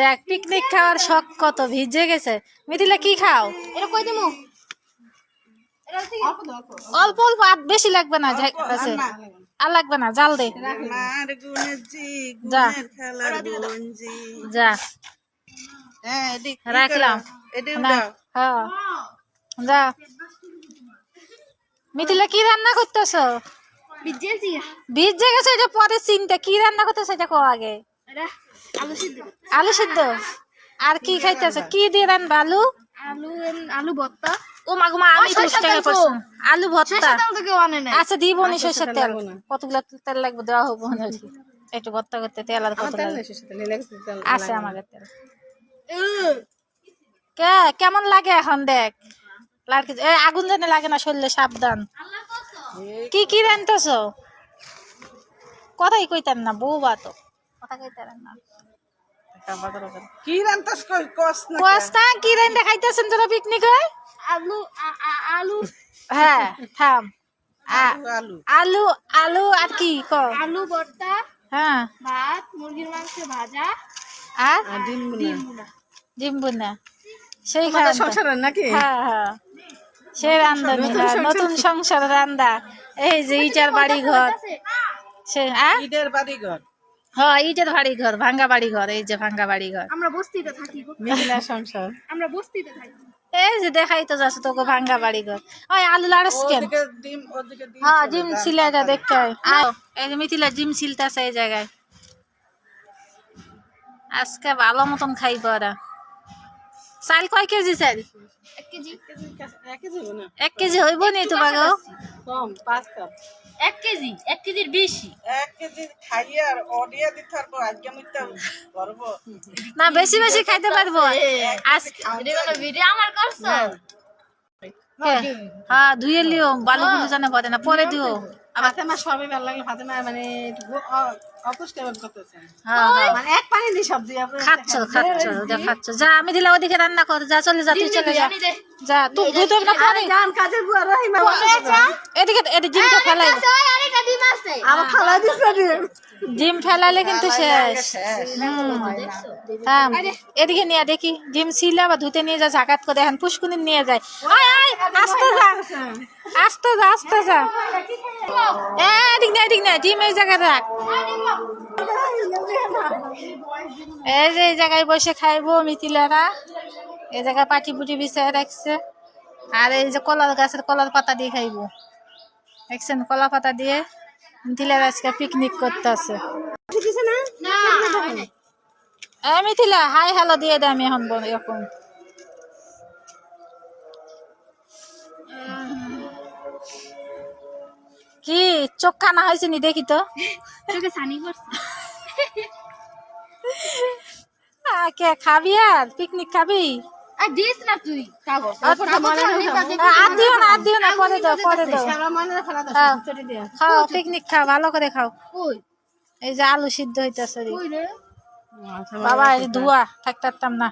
দেখ পিকনিক খাওয়ার শখ কত? ভিজে গেছে। মিথিলা কি খাও? এটা কই দিমু? অল্প অল্প। আর বেশি লাগবে না আছে। আর লাগবে না জাল দে। যা। যা। হ্যাঁ রাখলাম। হ্যাঁ। যা। মিথিলা কি রান্না করতেছ? ভিজে গেছে। এটা পরে চিন্তা। কি রান্না করতেছে এটা কো আগে। আলু সিদ্ধ। আর কি খাইতেছে কি দিয়ে রান্না আলু? আলু আলু ভর্তা। ও মা মা আমি দশ টাকা তেল তো। করছি আলু ভর্তা। আচ্ছা দিব নি সরষের তেল। কতগুলো তেল লাগবে দেওয়া হব একটু ভর্তা করতে তেল আর কত আছে আমাদের তেল। কে কেমন লাগে এখন দেখ? আগুন জানে লাগে না শরীরে সাবধান। কি কি রানতেছ? কথাই কইতেন না বউ বা তো। কথা কইতেন না। কি রান্তাস কই কস না কোয়াস্তা কি রান দেখাইতেছেন তোরা পিকনিক হয়? আলু আ- আ- আলু। হ্যাঁ থাম। আলু আলু। আলু আর কি ক? আলু ভর্তা হ্যাঁ। ভাত মুরগির মাংস ভাজা। আর? ডিম মুনা জিম্বু না সেই খান সংসার নাকি? হ্যাঁ হ্যাঁ। সে রান্ধনি হ্যাঁ, নতুন সংসার। রান্দা। এই যে ইটার বাড়ি ঘর সে হ্যাঁ? ঈদের বাড়ি ঘর হ্যাঁ ইটের বাড়ি ঘর ভাঙ্গা বাড়ি ঘর এই যে ভাঙ্গা বাড়ি ঘর আমরা বস্তিতে থাকি মেঘলা সংসার। আমরা বস্তিতে থাকি। এই যে দেখাই তো যাচ্ছে তোকে ভাঙ্গা বাড়ি ঘর ওই আলু লাড়স কেন? ওদিকে ডিম ওদিকে ডিম হ্যাঁ জিম ছিলে যা দেখতে হয়। এই যে মিথিলা জিম এই জায়গায়। আজকে ভালো মতন খাইব ওরা। চাল কয় কেজি চাল? এক কেজি। হইব নি তোমাকে কাপ। এক কেজি এক কেজির বেশি। এক কেজি খাইয়ে আর অডিয়া দিতে পারব আজকে আমি করব। না বেশি বেশি খাইতে পারব। আজকে ভিডিও আমার করছ? হ্যাঁ। ধুয়ে লিও। বালু গুলো জানে পরে না পরে দিও। মা সবই ভালো লাগল ফাতে মা মানে হ্যাঁ হ্যাঁ মানে খাচ্ছ খাচ্ছ খাচ্ছ যা আমি দিলে ওদিকে রান্না কর যা চলে যা তুই চলে যা যা তুই তুই তো না পানি কাজের বুয়া রহিমা এদিকে এদিকে জিমটা ফেলাই দে। ওই আরেকটা ডিম আমার খালা দিছে জিম ফেলালে কিন্তু শেষ থাম এদিকে নিয়ে দেখি জিম ছিলা বা ধুতে নিয়ে যা জাকাত করে এখন পুষ্কুনি নিয়ে যায় আস্তে যা আস্তে যা আস্তে যা এ, না এদিক না জিম এই জায়গায় রাখ এই যে এই জায়গায় বসে খাইবো মিথিলারা। এই জায়গায় পাটি পুটি বিছায় রাখছে। আর এই যে কলার গাছের কলার পাতা দিয়ে খাইবো। দেখছেন কলা পাতা দিয়ে মিথিলার আজকে পিকনিক নাই। এ মিথিলা, হাই হ্যালো দিয়ে দে আমি এখন এখন। কি? চোখ কানা হয়েছে নি দেখি তো। সানি কে খাবি আর? পিকনিক খাবি? আর দিস না তুই কাগজ। আর দিও না আর দিও না পরে দাও পরে দাও। ফেলা দাও হ্যাঁ। চটি দিয়া। খাও পিকনিক খাও ভালো করে খাও। এই যে আলু সিদ্ধ হইতেছে বাবা এই ধোয়া থাকতাম না।